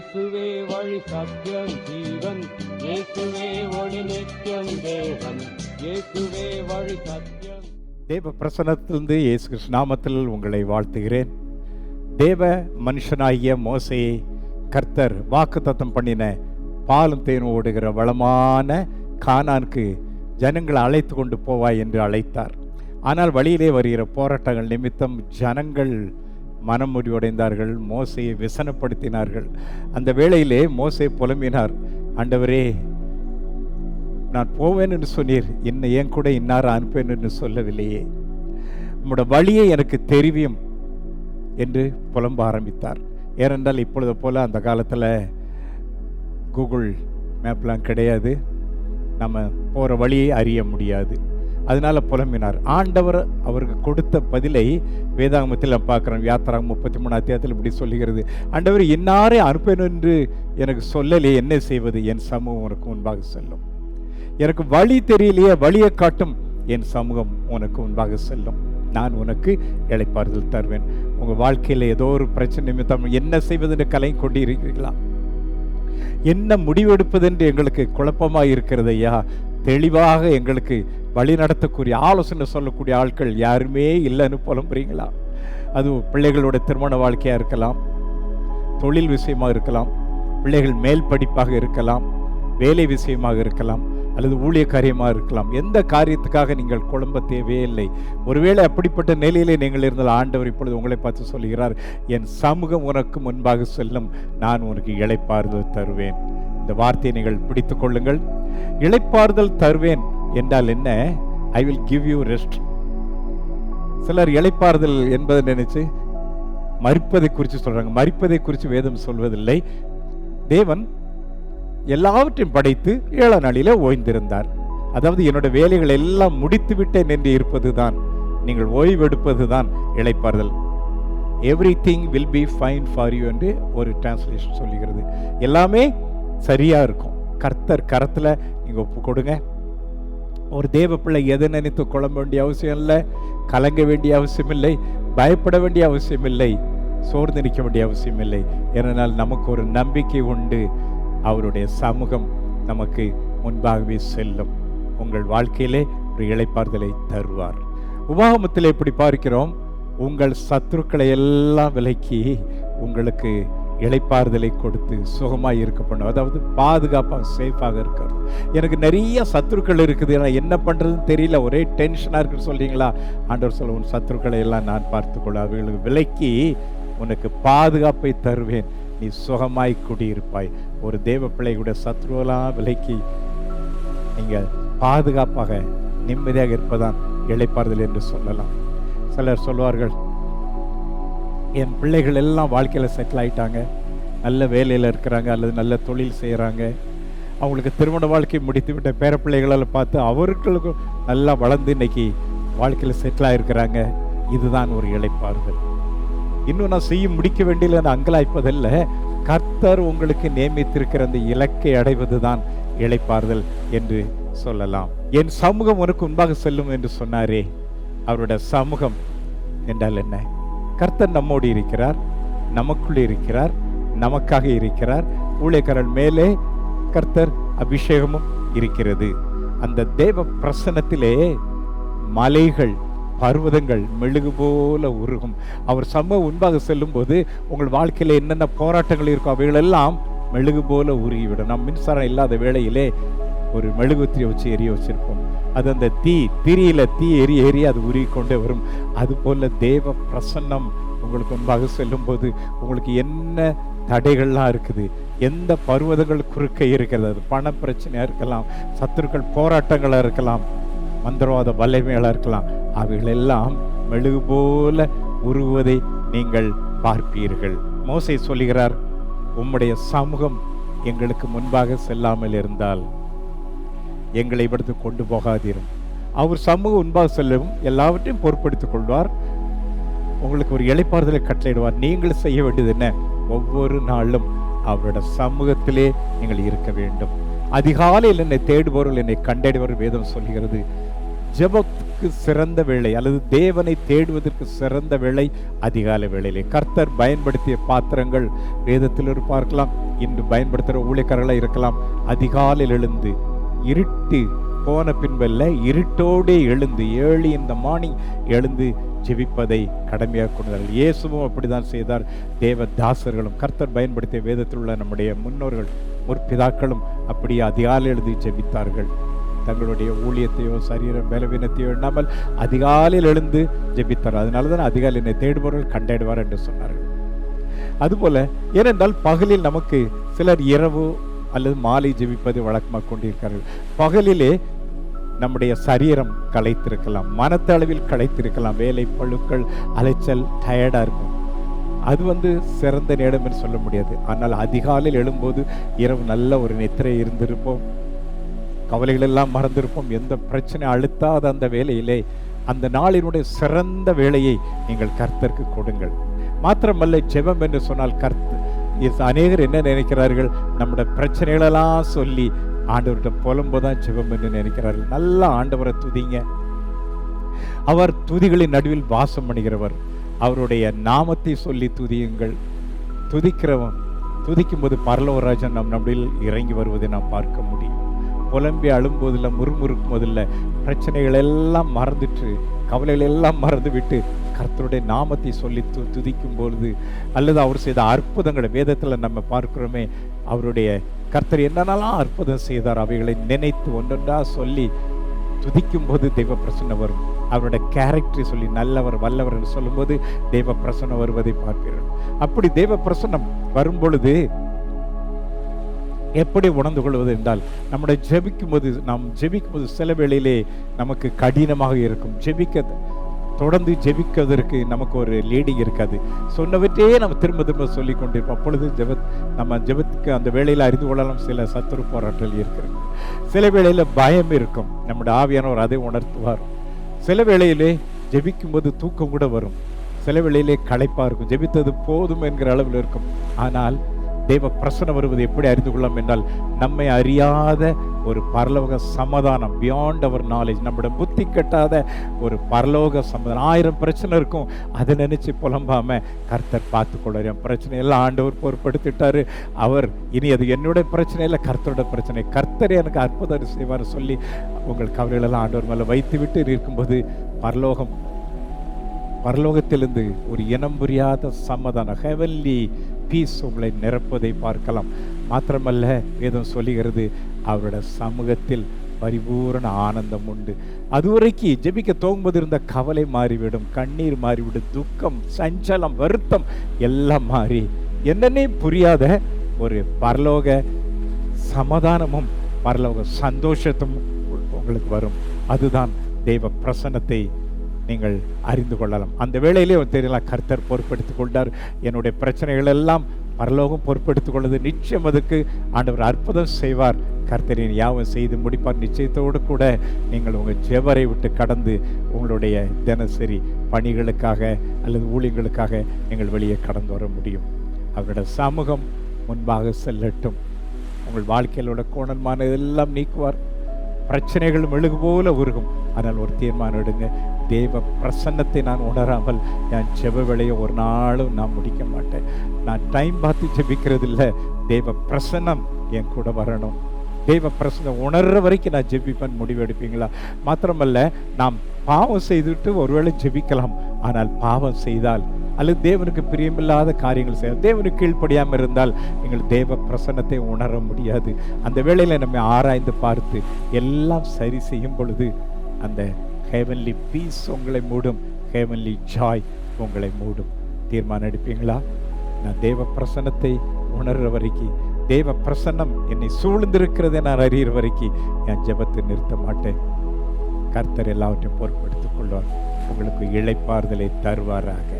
இயேசுவே வழி சத்தியம் ஜீவன். இயேசுவே ஒளி நித்தியம் தேவன். இயேசுவே வழி சத்தியம். தேவ பிரசனத்திலிருந்து இயேசு நாமத்தில் உங்களை வாழ்த்துகிறேன். தேவ மனுஷனாகிய மோசையை கர்த்தர் வாக்குத்தத்தம் பண்ணின பாலும் தேனும் ஓடுகிற வளமான கானானுக்கு ஜனங்களை அழைத்து கொண்டு போவாய் என்று அழைத்தார். ஆனால் வழியிலே வருகிற போராட்டங்கள் நிமித்தம் ஜனங்கள் மனம் முடிவடைந்தார்கள் மோசையை விசனப்படுத்தினார்கள். அந்த வேளையிலே மோசை புலம்பினார் ஆண்டவரே நான் போவேன் என்று சொன்னீர். என்னை ஏன் கூட இன்னார அனுப்பேன் என்று சொல்லவில்லையே. உம்மோட வழியை எனக்கு தெரிவியும் என்று புலம்ப ஆரம்பித்தார். ஏனென்றால் இப்பொழுது போல் அந்த காலத்தில் கூகுள் மேப்லாம் கிடையாது. நம்ம போகிற வழியை அறிய முடியாது. அதனால புலம்பினார். ஆண்டவர் அவருக்கு கொடுத்த பதிலை வேதாகமத்தில் நான் பார்க்குறோம் யாத்திராகம் முப்பத்தி மூணு அத்தியாயத்தில் இப்படி சொல்லுகிறது. ஆண்டவர் இன்னாரே அனுப்பேன் என்று எனக்கு சொல்லலையே என்ன செய்வது? என் சமூகம் உனக்கு முன்பாக செல்லும். எனக்கு வழி தெரியலையே. வழியை காட்டும் என் சமூகம் உனக்கு முன்பாக செல்லும். நான் உனக்கு இழைப்பாறுதல் தருவேன். உங்கள் வாழ்க்கையில் ஏதோ ஒரு பிரச்சனை நிமித்தம் என்ன செய்வது என்று கொண்டிருக்கிறீர்களா? என்ன முடிவெடுப்பது என்று எங்களுக்கு குழப்பமாக இருக்கிறது ஐயா. தெளிவாக எங்களுக்கு வழி நடத்தக்கூடிய ஆலோசனை சொல்லக்கூடிய ஆட்கள் யாருமே இல்லைன்னு புலம்புறீங்களா? அது பிள்ளைகளோட திருமண வாழ்க்கையாக இருக்கலாம் தொழில் விஷயமாக இருக்கலாம் பிள்ளைகள் மேல் படிப்பாக இருக்கலாம் வேலை விஷயமாக இருக்கலாம் அல்லது ஊழிய காரியமாக இருக்கலாம். எந்த காரியத்துக்காக நீங்கள் குழம்ப தேவையில்லை. ஒருவேளை அப்படிப்பட்ட நிலையிலே நீங்கள் இருந்தால் ஆண்டவர் இப்பொழுது உங்களை பார்த்து சொல்கிறார் என் சமூகம் உனக்கு முன்பாக செல்லும் நான் உனக்கு இளைப்பாறுதல் தருவேன். இந்த வார்த்தையை நீங்கள் பிடித்து கொள்ளுங்கள். இழைப்பாறுதல் தருவேன் என்றால் என்ன? I will give you rest சிலர் இழைப்பாறுதல் என்பதை நினைச்சு மறிப்பதை குறித்து சொல்றாங்க. மறிப்பதை குறித்து வேதம் சொல்வதில்லை. தேவன் எல்லாவற்றையும் படைத்து ஏழ நாளிலே ஓய்ந்திருந்தார். அதாவது என்னோட வேலைகள் எல்லாம் முடித்து விட்டேன் என்று இருப்பதுதான். நீங்கள் ஓய்வெடுப்பது தான் இளைப்பாறுதல். Everything will be fine for you என்று ஒரு டிரான்ஸ்லேஷன் சொல்லுகிறது. எல்லாமே சரியா இருக்கும். கர்த்தர் கரத்தில் நீங்கள் ஒப்பு கொடுங்க. ஒரு தேவ பிள்ளை எதை நினைத்து குழம்ப வேண்டிய அவசியம் இல்லை கலங்க வேண்டிய அவசியம் இல்லை பயப்பட வேண்டிய அவசியம் இல்லை சோர்ந்து நிற்க வேண்டிய அவசியம் இல்லை. ஏனென்றால் நமக்கு ஒரு நம்பிக்கை உண்டு. அவருடைய சமூகம் நமக்கு முன்பாகவே செல்லும். உங்கள் வாழ்க்கையிலே ஒரு இழைப்பார்தலை தருவார். உபாகமத்தில் எப்படி பார்க்கிறோம்? உங்கள் சத்துருக்களை எல்லாம் விலக்கி உங்களுக்கு இழைப்பாறுதலை கொடுத்து சுகமாக இருக்க பண்ணும் அதாவது பாதுகாப்பாக சேஃபாக இருக்கிறது எனக்கு நிறைய சத்துருக்கள் இருக்குது. நான் என்ன பண்ணுறதுன்னு தெரியல. ஒரே டென்ஷனாக இருக்குன்னு சொல்கிறீங்களா ஆண்டவர் சொல்ல உன் சத்துருக்களை எல்லாம் நான் பார்த்துக்கொள்ள அவர்களுக்கு விலக்கி உனக்கு பாதுகாப்பை தருவேன். நீ சுகமாய் குடியிருப்பாய். ஒரு தேவ பிள்ளைகளுடைய சத்ருவெல்லாம் விலக்கி நீங்கள் பாதுகாப்பாக நிம்மதியாக இருப்பதான் இழைப்பாறுதல் என்று சொல்லலாம். சிலர் சொல்வார்கள் என் பிள்ளைகள் எல்லாம் வாழ்க்கையில் செட்டில் ஆயிட்டாங்க. நல்ல வேலையில் இருக்கிறாங்க அல்லது நல்ல தொழில் செய்கிறாங்க அவங்களுக்கு திருமண வாழ்க்கை முடித்து விட்ட பேர பிள்ளைகளால் பார்த்து அவர்களுக்கும் நல்லா வளர்ந்து இன்னைக்கு வாழ்க்கையில் செட்டில் ஆகிருக்கிறாங்க இதுதான் ஒரு இளைப்பாறுதல். இன்னும் நான் செய்ய முடிக்க வேண்டியது அந்த அங்கலாய்ப்பதல்ல. கர்த்தர் உங்களுக்கு நியமித்திருக்கிற அந்த இலக்கை அடைவது தான் இளைப்பாறுதல் என்று சொல்லலாம். என் சமூகம் உனக்கு முன்பாக செல்லும் என்று சொன்னாரே. அவருடைய சமூகம் என்றால் என்ன? கர்த்தர் நம்மோடு இருக்கிறார் நமக்குள் இருக்கிறார் நமக்காக இருக்கிறார். ஊழியக்காரன் மேலே கர்த்தர் அபிஷேகமும் இருக்கிறது. அந்த தேவ பிரசனத்திலே மலைகள் பர்வதங்கள் மெழுகு போல உருகும். அவர் சமூக உண்பாக செல்லும்போது உங்கள் வாழ்க்கையில் என்னென்ன போராட்டங்கள் இருக்கும் அவைகளெல்லாம் மெழுகு போல உருகிவிடும். நம் மின்சாரம் இல்லாத வேளையிலே ஒரு மெழுகுத்திரி வச்சு எரிய வச்சிருப்போம். அது அந்த தீ திரியில தீ எரி எரி அது உருகி கொண்டே வரும். அதுபோல் தேவ பிரசன்னம் உங்களுக்கு முன்பாக செல்லும்போது உங்களுக்கு என்ன தடைகள்லாம் இருக்குது? எந்த பருவதங்கள் குறுக்க இருக்கிறது? அது பண பிரச்சனையாக இருக்கலாம் சத்துருக்கள் போராட்டங்களாக இருக்கலாம் மந்திரவாத வல்லமைகளாக இருக்கலாம். அவைகளெல்லாம் மெழுகு போல உருவதை நீங்கள் பார்ப்பீர்கள். மோசை சொல்லுகிறார் உம்முடைய சமூகம் எங்களுக்கு முன்பாக செல்லாமல் இருந்தால் எங்களை விடுத்து கொண்டு போகாதீரும். அவர் சமூக உண்பாக செல்லவும் எல்லாவற்றையும் பொறுப்படுத்திக் கொள்வார். உங்களுக்கு ஒரு இழைப்பாறுதலை கட்டளையிடுவார். நீங்களும் செய்ய வேண்டியது என்ன? ஒவ்வொரு நாளும் அவரோட சமூகத்திலே நீங்கள் இருக்க வேண்டும். அதிகாலையில் என்னை தேடுபவர்கள் என்னை கண்டடைவர் வேதம் சொல்கிறது ஜபத்துக்கு சிறந்த வேலை அல்லது தேவனை தேடுவதற்கு சிறந்த வேலை அதிகாலை வேளையிலே. கர்த்தர் பயன்படுத்திய பாத்திரங்கள் வேதத்தில் பார்க்கலாம். இன்று பயன்படுத்துகிற ஊழியக்காரர்களாக இருக்கலாம். அதிகாலையில் எழுந்து இருட்டு போன பின்பல்ல இருட்டோடே எழுந்து ஏழு இந்த மார்னிங் எழுந்து ஜெபிப்பதை கடமையாக கொண்டார்கள். இயேசுவும் அப்படிதான் செய்தார். தேவ தாசர்களும் கர்த்தர் பயன்படுத்திய வேதத்தில் உள்ள நம்முடைய முன்னோர்கள் முற்பிதாக்களும் அப்படியே அதிகாலை எழுதி ஜெபித்தார்கள். தங்களுடைய ஊழியத்தையோ சரீர பலவீனத்தையோ எண்ணாமல் அதிகாலையில் எழுந்து ஜெபித்தார். அதனால தான் அதிகாலை என்னை தேடுபவர்கள் கண்டேடுவார் என்று சொன்னார்கள். அதுபோல ஏனென்றால் பகலில் நமக்கு சிலர் இரவு அல்லது மாலை ஜெபிப்பதை வழக்கமாக கொண்டிருக்கிறார்கள். பகலிலே நம்முடைய சரீரம் களைத்திருக்கலாம். மனத்தளவில் களைத்திருக்கலாம். வேலை பழுக்கள் அலைச்சல் டயர்டாக இருக்கும். அது வந்து சிறந்த நேரம் என்று சொல்ல முடியாது. ஆனால் அதிகாலையில் எழும்போது இரவு நல்ல ஒரு நித்திரை இருந்திருப்போம். கவலைகள் எல்லாம் மறந்திருப்போம். எந்த பிரச்சனை அழுத்தாத அந்த வேலையிலே அந்த நாளினுடைய சிறந்த வேலையை நீங்கள் கர்த்தருக்கு கொடுங்கள். மாத்திரமல்ல ஜெபம் என்று சொன்னால் கர்த்த அநேகர் என்ன நினைக்கிறார்கள்? நம்முடைய பிரச்சனைகளெல்லாம் சொல்லி ஆண்டவர்கிட்ட புலம்புதான் ஜெபம் என்று நினைக்கிறார்கள். நல்லா ஆண்டவரை துதிங்க. அவர் துதிகளின் நடுவில் வாசம் பண்ணுகிறவர். அவருடைய நாமத்தை சொல்லி துதியுங்கள். துதிக்கிறவன் துதிக்கும்போது பரலவராஜன் நம் நம்மில் இறங்கி வருவதை நாம் பார்க்க முடியும். புலம்பி அழும்போதில்ல முறுமுறுக்கும் போதில்ல பிரச்சனைகள் எல்லாம் மறந்துட்டு கவலைகள் எல்லாம் மறந்து விட்டு கர்த்தருடைய நாமத்தை சொல்லி து துதிக்கும் பொழுது அல்லது அவர் செய்த அற்புதங்களை வேதத்தில் நம்ம பார்க்கிறோமே அவருடைய கர்த்தர் என்னென்னலாம் அற்புதம் செய்தார் அவைகளை நினைத்து ஒன்றொன்றா சொல்லி துதிக்கும் போது தெய்வ பிரசன்னம் வரும். அவருடைய கேரக்டரை சொல்லி நல்லவர் வல்லவர் என்று சொல்லும்போது தெய்வ பிரசன்னம் வருவதை பார்ப்பீர்கள். அப்படி தெய்வ பிரசன்னம் வரும் பொழுது எப்படி உணர்ந்து கொள்வது என்றால் நம்முடைய ஜெபிக்கும் போது நாம் ஜெபிக்கும் போது சில வேளையிலே நமக்கு கடினமாக இருக்கும். ஜெபிக்க தொடர்ந்து ஜெபிக்கிறதற்கு நமக்கு ஒரு லீடிங் இருக்காது. சொன்னவற்றையே நம்ம திரும்ப திரும்ப சொல்லி கொண்டிருப்போம் அப்பொழுது ஜெப நம்ம ஜெபத்துக்கு அந்த வேளையில் அறிந்து கொள்ளலாம். சில சத்துரு போராட்டங்கள் இருக்கிறது. சில வேளையில் பயம் இருக்கும். நம்முடைய ஆவியானவர் அதை உணர்த்துவார். சில வேளையிலே ஜெபிக்கும் போது தூக்கம் கூட வரும். சில வேளையிலே களைப்பாக இருக்கும். ஜெபித்தது போதும் என்கிற அளவில் இருக்கும். ஆனால் தெய்வ பிரசனம் வருவது எப்படி அறிந்து கொள்ளலாம் என்றால் நம்மை அறியாத ஒரு பரலோக சமாதானம் பியாண்ட் அவர் நாலேஜ் நம்மளோட புத்தி கட்டாத ஒரு பரலோக சமாதானம். ஆயிரம் பிரச்சனை இருக்கும் அதை நினச்சி புலம்பாம கர்த்தர் பார்த்து கொள்ளார் பிரச்சனையெல்லாம் பிரச்சனை எல்லாம் ஆண்டவர் பொறுப்படுத்திட்டாரு அவர் இனி அது என்னுடைய பிரச்சனை இல்லை கர்த்தரோட பிரச்சனை. கர்த்தரே எனக்கு அற்புதம் செய்வார் சொல்லி உங்கள் கவலைகளெல்லாம் ஆண்டவர் மேலே வைத்து விட்டு இருக்கும்போது பரலோகம் பரலோகத்திலிருந்து ஒரு இனம் புரியாத சமாதானம் ஹெவன்லி பீஸ் உங்களை நிரப்புவதை பார்க்கலாம். மாத்திரமல்ல வேதம் சொல்லுகிறது அவரோட சமூகத்தில் பரிபூரண ஆனந்தம் உண்டு. அதுவரைக்கு ஜெபிக்க தோங்கும்போது இருந்த கவலை மாறிவிடும் கண்ணீர் மாறிவிடும் துக்கம் சஞ்சலம் வருத்தம் எல்லாம் மாறி என்னன்னே புரியாத ஒரு பரலோக சமாதானமும் பரலோக சந்தோஷத்தும் உங்களுக்கு வரும். அதுதான் தெய்வ பிரசன்னத்தை நீங்கள் அறிந்து கொள்ளலாம். அந்த வேளையிலே தெரியலாம் கர்த்தர் பொறுப்பெடுத்துக் கொண்டார். என்னுடைய பிரச்சனைகள் எல்லாம் பரலோகம் பொறுப்பெடுத்துக் கொள்வது நிச்சயம். அதுக்கு ஆண்டவர் அற்புதம் செய்வார். கர்த்தரின் யாவும் செய்து முடிப்பார். நிச்சயத்தோடு கூட நீங்கள் உங்கள் ஜெவரை விட்டு கடந்து உங்களுடைய தினசரி பணிகளுக்காக அல்லது ஊழியர்களுக்காக நீங்கள் வெளியே கடந்து வர முடியும். அவருடைய சமூகம் முன்பாக செல்லட்டும். உங்கள் வாழ்க்கையில் உள்ள கோணல்மான நீக்குவார். பிரச்சனைகள் மெழுகு போல உருகும். ஆனால் ஒரு தீர்மானம் எடுங்க. தேவ பிரசன்னத்தை நான் உணராமல் என் செவ வேலையை ஒரு நாளும் நான் முடிக்க மாட்டேன். நான் டைம் பார்த்து ஜெபிக்கிறது இல்லை தேவ பிரசன்னம் என் கூட வரணும். தெய்வ பிரசனம் உணர்ற வரைக்கும் நான் ஜெபிப்பேன் முடிவு எடுப்பீங்களா மாத்திரமல்ல நாம் பாவம் செய்துட்டு ஒருவேளை ஜெபிக்கலாம். ஆனால் பாவம் செய்தால் அல்லது தேவனுக்கு பிரியமில்லாத காரியங்கள் செய்ய தேவனுக்கு கீழ்ப்படியாமல் இருந்தால் எங்கள் தேவ பிரசன்னத்தை உணர முடியாது. அந்த வேளையில் நம்ம ஆராய்ந்து பார்த்து எல்லாம் சரி செய்யும் பொழுது அந்த ஹேவன்லி பீஸ் உங்களை மூடும். ஹேவன்லி ஜாய் உங்களை மூடும். தீர்மானம் எடுப்பீங்களா? நான் தேவ பிரசன்னத்தை உணர்ற வரைக்கும் தேவ பிரசன்னம் என்னை சூழ்ந்திருக்கிறதை நான் அறிகிற வரைக்கும் என் ஜபத்தை நிறுத்த மாட்டேன். கர்த்தர் எல்லாவற்றையும் பொறுப்படுத்திக் கொள்வார். உங்களுக்கு இழைப்பாறுதலை தருவாராக.